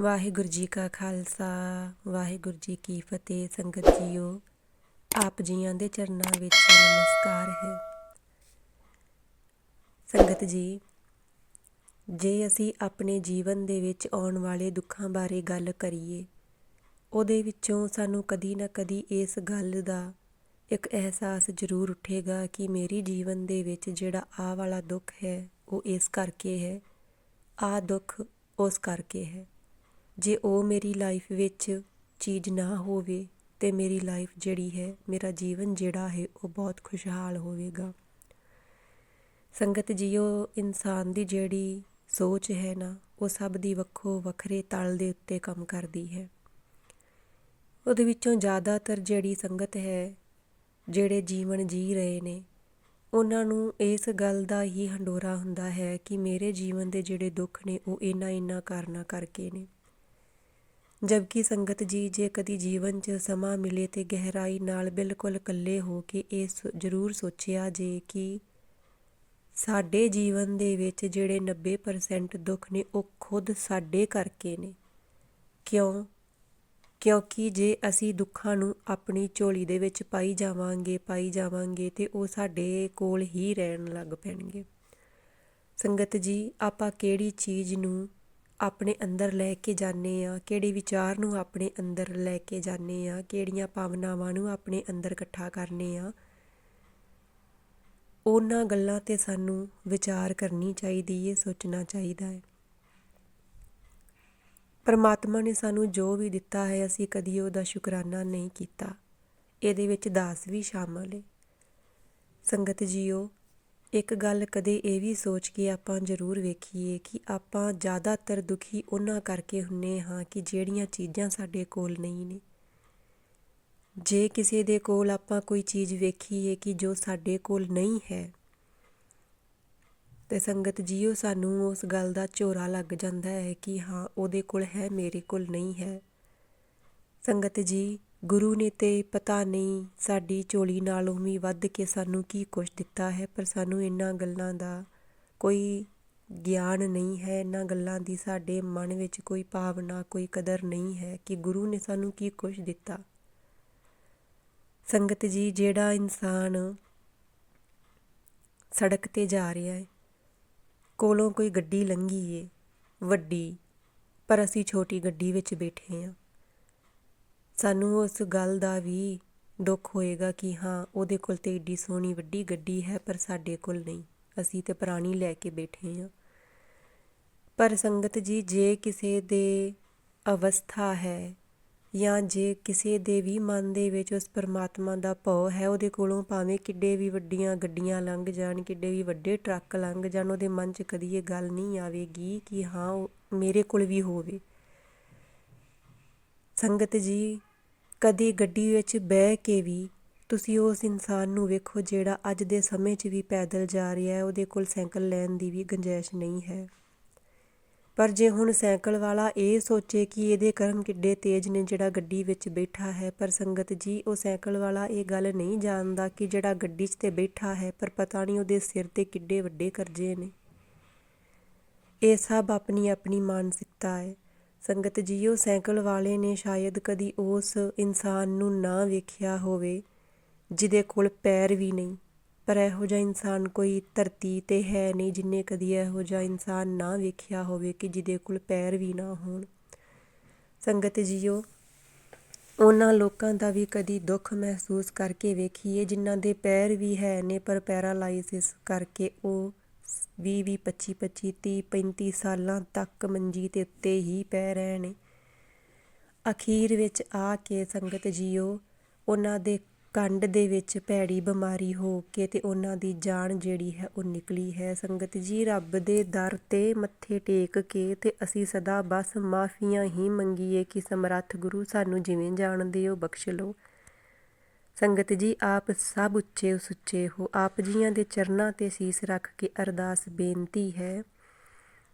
ਵਾਹਿਗੁਰੂ ਜੀ ਕਾ ਖਾਲਸਾ, ਵਾਹਿਗੁਰੂ ਜੀ ਕੀ ਫਤਿਹ ਸੰਗਤ ਜੀਓ। ਆਪ ਜੀਆਂ ਦੇ ਚਰਨਾਂ ਵਿੱਚ ਨਮਸਕਾਰ ਹੈ। ਸੰਗਤ ਜੀ, ਜੇ ਅਸੀਂ ਆਪਣੇ ਜੀਵਨ ਦੇ ਵਿੱਚ ਆਉਣ ਵਾਲੇ ਦੁੱਖਾਂ ਬਾਰੇ ਗੱਲ ਕਰੀਏ, ਉਹਦੇ ਵਿੱਚੋਂ ਸਾਨੂੰ ਕਦੀ ਨਾ ਕਦੀ ਇਸ ਗੱਲ ਦਾ ਇੱਕ ਅਹਿਸਾਸ ਜ਼ਰੂਰ ਉੱਠੇਗਾ ਕਿ ਮੇਰੀ ਜੀਵਨ ਦੇ ਵਿੱਚ ਜਿਹੜਾ ਆ ਵਾਲਾ ਦੁੱਖ ਹੈ, ਉਹ ਇਸ ਕਰਕੇ ਹੈ ਆ ਦੁੱਖ ਉਸ ਕਰਕੇ ਹੈ। ਜੇ ਉਹ ਮੇਰੀ ਲਾਈਫ ਵਿੱਚ ਚੀਜ਼ ਨਾ ਹੋਵੇ ਤਾਂ ਮੇਰੀ ਲਾਈਫ ਜਿਹੜੀ ਹੈ, ਮੇਰਾ ਜੀਵਨ ਜਿਹੜਾ ਹੈ, ਉਹ ਬਹੁਤ ਖੁਸ਼ਹਾਲ ਹੋਵੇਗਾ। ਸੰਗਤ ਜੀਓ, ਇਨਸਾਨ ਦੀ ਜਿਹੜੀ ਸੋਚ ਹੈ ਨਾ, ਉਹ ਸਭ ਦੀ ਵੱਖੋ ਵੱਖਰੇ ਤਲ ਦੇ ਉੱਤੇ ਕੰਮ ਕਰਦੀ ਹੈ। ਉਹਦੇ ਵਿੱਚੋਂ ਜ਼ਿਆਦਾਤਰ ਜਿਹੜੀ ਸੰਗਤ ਹੈ, ਜਿਹੜੇ ਜੀਵਨ ਜੀ ਰਹੇ ਨੇ, ਉਹਨਾਂ ਨੂੰ ਇਸ ਗੱਲ ਦਾ ਹੀ ਹੰਡੋਰਾ ਹੁੰਦਾ ਹੈ ਕਿ ਮੇਰੇ ਜੀਵਨ ਦੇ ਜਿਹੜੇ ਦੁੱਖ ਨੇ, ਉਹ ਇੰਨਾ ਇੰਨਾ ਕਾਰਨਾ ਕਰਕੇ ਨੇ। ਜਦਕਿ ਸੰਗਤ ਜੀ ਜੇ ਕਦੀ ਜੀਵਨ 'ਚ ਸਮਾਂ ਮਿਲੇ ਤੇ ਗਹਿਰਾਈ ਨਾਲ ਬਿਲਕੁਲ ਇਕੱਲੇ ਹੋ ਕੇ ਇਹ ਜ਼ਰੂਰ ਸੋਚਿਆ ਜੇ ਕਿ ਸਾਡੇ ਜੀਵਨ ਦੇ ਵਿੱਚ ਜਿਹੜੇ 90% ਦੁੱਖ ਨੇ, ਉਹ ਖੁਦ ਸਾਡੇ ਕਰਕੇ ਨੇ। ਕਿਉਂ? ਕਿਉਂਕਿ ਜੇ ਅਸੀਂ ਦੁੱਖਾਂ ਨੂੰ ਆਪਣੀ ਝੋਲੀ ਦੇ ਵਿੱਚ ਪਾਈ ਜਾਵਾਂਗੇ ਪਾਈ ਜਾਵਾਂਗੇ ਤੇ ਉਹ ਸਾਡੇ ਕੋਲ ਹੀ ਰਹਿਣ ਲੱਗ ਪੈਣਗੇ। ਸੰਗਤ ਜੀ, ਆਪਾਂ ਕਿਹੜੀ ਚੀਜ਼ ਨੂੰ ਆਪਣੇ ਅੰਦਰ ਲੈ ਕੇ ਜਾਂਦੇ ਹਾਂ ਕਿਹੜੇ ਵਿਚਾਰ ਨੂੰ ਆਪਣੇ ਅੰਦਰ ਲੈ ਕੇ ਜਾਂਦੇ ਹਾਂ ਕਿਹੜੀਆਂ ਭਾਵਨਾਵਾਂ ਨੂੰ ਆਪਣੇ ਅੰਦਰ ਇਕੱਠਾ ਕਰਨੇ ਆ? ਉਹਨਾਂ ਗੱਲਾਂ ਤੇ ਸਾਨੂੰ ਵਿਚਾਰ ਕਰਨੀ ਚਾਹੀਦੀ ਹੈ ਸੋਚਣਾ ਚਾਹੀਦਾ ਹੈ ਪਰਮਾਤਮਾ ਨੇ ਸਾਨੂੰ ਜੋ ਵੀ ਦਿੱਤਾ ਹੈ, ਅਸੀਂ ਕਦੀ ਉਹਦਾ ਸ਼ੁਕਰਾਨਾ ਨਹੀਂ ਕੀਤਾ। ਇਹਦੇ ਵਿੱਚ ਦਾਸ ਵੀ ਸ਼ਾਮਲ ਹੈ ਸੰਗਤ ਜੀਓ ਇੱਕ ਗੱਲ ਕਦੇ ਇਹ ਵੀ ਸੋਚ ਕੇ ਆਪਾਂ ਜ਼ਰੂਰ ਵੇਖੀਏ ਕਿ ਆਪਾਂ ਜ਼ਿਆਦਾਤਰ ਦੁਖੀ ਉਹਨਾਂ ਕਰਕੇ ਹੁੰਨੇ ਹਾਂ ਕਿ ਜਿਹੜੀਆਂ ਚੀਜ਼ਾਂ ਸਾਡੇ ਕੋਲ ਨਹੀਂ ਨੇ। ਜੇ ਕਿਸੇ ਦੇ ਕੋਲ ਆਪਾਂ ਕੋਈ ਚੀਜ਼ ਵੇਖੀਏ ਕਿ ਜੋ ਸਾਡੇ ਕੋਲ ਨਹੀਂ ਹੈ, ਤੇ ਸੰਗਤ ਜੀਓ ਸਾਨੂੰ ਉਸ ਗੱਲ ਦਾ ਝੋਰਾ ਲੱਗ ਜਾਂਦਾ ਹੈ ਕਿ ਹਾਂ, ਉਹਦੇ ਕੋਲ ਹੈ, ਮੇਰੇ ਕੋਲ ਨਹੀਂ ਹੈ। ਸੰਗਤ ਜੀ ਗੁਰੂ ਨੇ ਤਾਂ ਪਤਾ ਨਹੀਂ ਸਾਡੀ ਝੋਲੀ ਨਾਲੋਂ ਵੀ ਵੱਧ ਕੇ ਸਾਨੂੰ ਕੀ ਕੁਛ ਦਿੱਤਾ ਹੈ, ਪਰ ਸਾਨੂੰ ਇਹਨਾਂ ਗੱਲਾਂ ਦਾ ਕੋਈ ਗਿਆਨ ਨਹੀਂ ਹੈ। ਇਹਨਾਂ ਗੱਲਾਂ ਦੀ ਸਾਡੇ ਮਨ ਵਿੱਚ ਕੋਈ ਭਾਵਨਾ, ਕੋਈ ਕਦਰ ਨਹੀਂ ਹੈ ਕਿ ਗੁਰੂ ਨੇ ਸਾਨੂੰ ਕੀ ਕੁਛ ਦਿੱਤਾ। ਸੰਗਤ ਜੀ, ਜਿਹੜਾ ਇਨਸਾਨ ਸੜਕ ਤੇ ਜਾ ਰਿਹਾ ਹੈ, ਕੋਲੋਂ ਕੋਈ ਗੱਡੀ ਲੰਘੀ ਏ ਵੱਡੀ, ਪਰ ਅਸੀਂ ਛੋਟੀ ਗੱਡੀ ਵਿੱਚ ਬੈਠੇ ਹਾਂ। ਸਾਨੂੰ ਉਸ ਗੱਲ ਦਾ ਵੀ ਦੁੱਖ ਹੋਏਗਾ ਕਿ ਹਾਂ, ਉਹਦੇ ਕੋਲ ਤਾਂ ਏਡੀ ਸੋਹਣੀ ਵੱਡੀ ਗੱਡੀ ਹੈ, ਪਰ ਸਾਡੇ ਕੋਲ ਨਹੀਂ। ਅਸੀਂ ਤਾਂ ਪੁਰਾਣੀ ਲੈ ਕੇ ਬੈਠੇ ਹਾਂ। ਪਰ ਸੰਗਤ ਜੀ, ਜੇ ਕਿਸੇ ਦੇ ਅਵਸਥਾ ਹੈ ਜਾਂ ਜੇ ਕਿਸੇ ਦੇ ਵੀ ਮਨ ਦੇ ਵਿੱਚ ਉਸ ਪਰਮਾਤਮਾ ਦਾ ਭਉ ਹੈ, ਉਹਦੇ ਕੋਲੋਂ ਭਾਵੇਂ ਕਿੱਡੇ ਵੀ ਵੱਡੀਆਂ ਗੱਡੀਆਂ ਲੰਘ ਜਾਣ, ਕਿੱਡੇ ਵੀ ਵੱਡੇ ਟਰੱਕ ਲੰਘ ਜਾਣ, ਉਹਦੇ ਮਨ 'ਚ ਕਦੀ ਇਹ ਗੱਲ ਨਹੀਂ ਆਵੇਗੀ ਕਿ ਹਾਂ ਮੇਰੇ ਕੋਲ ਵੀ ਹੋਵੇ। ਸੰਗਤ ਜੀ ਕਦੇ ਗੱਡੀ ਵਿੱਚ ਬਹਿ ਕੇ ਵੀ ਤੁਸੀਂ ਉਸ ਇਨਸਾਨ ਨੂੰ ਵੇਖੋ ਜਿਹੜਾ ਅੱਜ ਦੇ ਸਮੇਂ 'ਚ ਵੀ ਪੈਦਲ ਜਾ ਰਿਹਾ ਉਹਦੇ ਕੋਲ ਸਾਈਕਲ ਲੈਣ ਦੀ ਵੀ ਗੁੰਜਾਇਸ਼ ਨਹੀਂ ਹੈ। ਪਰ ਜੇ ਹੁਣ ਸਾਈਕਲ ਵਾਲਾ ਇਹ ਸੋਚੇ ਕਿ ਇਹਦੇ ਕਰਮ ਕਿੱਡੇ ਤੇਜ਼ ਨੇ ਜਿਹੜਾ ਗੱਡੀ ਵਿੱਚ ਬੈਠਾ ਹੈ, ਪਰ ਸੰਗਤ ਜੀ, ਉਹ ਸਾਈਕਲ ਵਾਲਾ ਇਹ ਗੱਲ ਨਹੀਂ ਜਾਣਦਾ ਕਿ ਜਿਹੜਾ ਗੱਡੀ 'ਚ ਤੇ ਬੈਠਾ ਹੈ, ਪਰ ਪਤਾ ਨਹੀਂ ਉਹਦੇ ਸਿਰ ਤੇ ਕਿੱਡੇ ਵੱਡੇ ਕਰਜ਼ੇ ਨੇ। ਇਹ ਸਭ ਆਪਣੀ ਆਪਣੀ ਮਾਨਸਿਕਤਾ ਹੈ। ਸੰਗਤ ਜੀਓ ਸਾਈਕਲ ਵਾਲੇ ਨੇ ਸ਼ਾਇਦ ਕਦੀ ਉਸ ਇਨਸਾਨ ਨੂੰ ਨਾ ਵੇਖਿਆ ਹੋਵੇ, ਜਿਹਦੇ ਕੋਲ ਪੈਰ ਵੀ ਨਹੀਂ। ਪਰ ਇਹੋ ਜਿਹਾ ਇਨਸਾਨ ਕੋਈ ਧਰਤੀ ਤੇ ਹੈ ਨਹੀਂ ਜਿਨੇ ਕਦੀ ਇਹੋ ਜਿਹਾ ਇਨਸਾਨ ਨਾ ਵੇਖਿਆ ਹੋਵੇ ਕਿ ਜਿਹਦੇ ਕੋਲ ਪੈਰ ਵੀ ਨਾ ਹੋਣ। ਸੰਗਤ ਜੀਓ, ਉਹਨਾਂ ਲੋਕਾਂ ਦਾ ਵੀ ਕਦੀ ਦੁੱਖ ਮਹਿਸੂਸ ਕਰਕੇ ਵੇਖੀਏ, ਜਿਨ੍ਹਾਂ ਦੇ ਪੈਰ ਵੀ ਹੈ ਨੇ ਪਰ ਪੈਰਾਲਾਈਸਿਸ ਕਰਕੇ ਉਹ ਵੀਹ ਵੀਹ, ਪੱਚੀ ਪੱਚੀ, ਤੀਹ, ਪੈਂਤੀ ਸਾਲਾਂ ਤੱਕ ਮੰਜੀ ਤੇ ਉੱਤੇ ਹੀ ਪੈ ਰਹੇ ਨੇ ਅਖੀਰ ਵਿੱਚ ਆ ਕੇ ਸੰਗਤ ਜੀਓ, ਉਹਨਾਂ ਦੇ ਕੰਡ ਦੇ ਵਿੱਚ ਭੈੜੀ ਬਿਮਾਰੀ ਹੋ ਕੇ ਤੇ ਉਹਨਾਂ ਦੀ ਜਾਨ ਜਿਹੜੀ ਹੈ ਉਹ ਨਿਕਲੀ ਹੈ। ਸੰਗਤ ਜੀ, ਰੱਬ ਦੇ ਦਰ ਤੇ ਮੱਥੇ ਟੇਕ ਕੇ ਤੇ ਅਸੀਂ ਸਦਾ ਬਸ ਮਾਫੀਆਂ ਹੀ ਮੰਗੀਏ ਕਿ ਸਮਰੱਥ ਗੁਰੂ ਸਾਨੂੰ ਜਿਵੇਂ ਜਾਣਦੇ ਹੋ, ਬਖਸ਼ ਲਓ। ਸੰਗਤ ਜੀ, ਆਪ ਸਭ ਉੱਚੇ ਸੁੱਚੇ ਹੋ। ਆਪ ਜੀਆਂ ਦੇ ਚਰਨਾਂ ਤੇ ਸੀਸ ਰੱਖ ਕੇ ਅਰਦਾਸ ਬੇਨਤੀ ਹੈ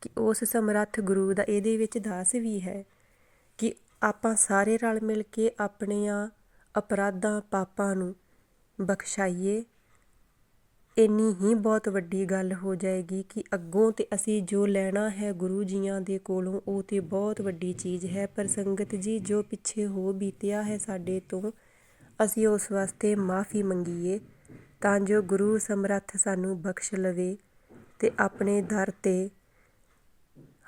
ਕਿ ਉਸ ਸਮਰੱਥ ਗੁਰੂ ਦਾ ਇਹਦੇ ਵਿੱਚ ਦਾਸ ਵੀ ਹੈ ਕਿ ਆਪਾਂ ਸਾਰੇ ਰਲ ਮਿਲ ਕੇ ਆਪਣੀਆਂ ਅਪਰਾਧਾਂ ਪਾਪਾਂ ਨੂੰ ਬਖਸ਼ਾਈਏ। ਇੰਨੀ ਹੀ ਬਹੁਤ ਵੱਡੀ ਗੱਲ ਹੋ ਜਾਏਗੀ ਕਿ ਅੱਗੋਂ ਤੇ ਅਸੀਂ ਜੋ ਲੈਣਾ ਹੈ ਗੁਰੂ ਜੀਆਂ ਦੇ ਕੋਲੋਂ, ਉਹ ਤੇ ਬਹੁਤ ਵੱਡੀ ਚੀਜ਼ ਹੈ। ਪਰ ਸੰਗਤ ਜੀ, ਜੋ ਪਿੱਛੇ ਹੋ ਬੀਤਿਆ ਹੈ ਸਾਡੇ ਤੋਂ ਅਸੀਂ ਉਸ ਵਾਸਤੇ ਮਾਫੀ ਮੰਗੀਏ, ਤਾਂ ਜੋ ਗੁਰੂ ਸਮਰੱਥ ਸਾਨੂੰ ਬਖਸ਼ ਲਵੇ ਅਤੇ ਆਪਣੇ ਦਰ ਤੇ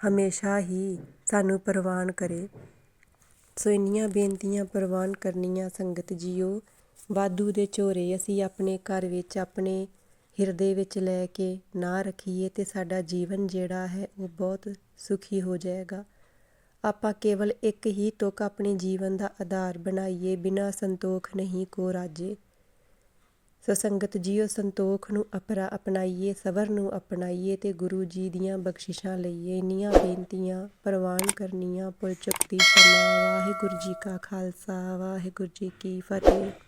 ਹਮੇਸ਼ਾ ਹੀ ਸਾਨੂੰ ਪ੍ਰਵਾਨ ਕਰੇ। ਸੋ ਇੰਨੀਆਂ ਬੇਨਤੀਆਂ ਪ੍ਰਵਾਨ ਕਰਨੀਆਂ ਸੰਗਤ ਜੀਓ, ਵਾਧੂ ਦੇ ਝੋਰੇ ਅਸੀਂ ਆਪਣੇ ਘਰ ਵਿੱਚ ਆਪਣੇ ਹਿਰਦੇ ਵਿੱਚ ਲੈ ਕੇ ਨਾ ਰੱਖੀਏ ਅਤੇ ਸਾਡਾ ਜੀਵਨ ਜਿਹੜਾ ਹੈ ਉਹ ਬਹੁਤ ਸੁਖੀ ਹੋ ਜਾਏਗਾ। ਆਪਾਂ ਕੇਵਲ ਇੱਕ ਹੀ ਤੁਕ ਆਪਣੇ ਜੀਵਨ ਦਾ ਆਧਾਰ ਬਣਾਈਏ, ਬਿਨਾਂ ਸੰਤੋਖ ਨਹੀਂ ਕੋ ਰਾਜੇ। ਸੋ ਸੰਗਤ ਜੀਓ ਸੰਤੋਖ ਨੂੰ ਅਪਰਾ ਅਪਣਾਈਏ, ਸਬਰ ਨੂੰ ਅਪਣਾਈਏ ਤੇ ਗੁਰੂ ਜੀ ਦੀਆਂ ਬਖਸ਼ਿਸ਼ਾਂ ਲਈਏ। ਇੰਨੀਆਂ ਬੇਨਤੀਆਂ, ਪ੍ਰਵਾਨ ਕਰਨੀਆਂ ਪੁਰ ਚੁੱਕਤੀ ਸਮਾ ਵਾਹਿਗੁਰੂ ਜੀ ਕਾ ਖਾਲਸਾ, ਵਾਹਿਗੁਰੂ ਜੀ ਕੀ ਫਤਿਹ।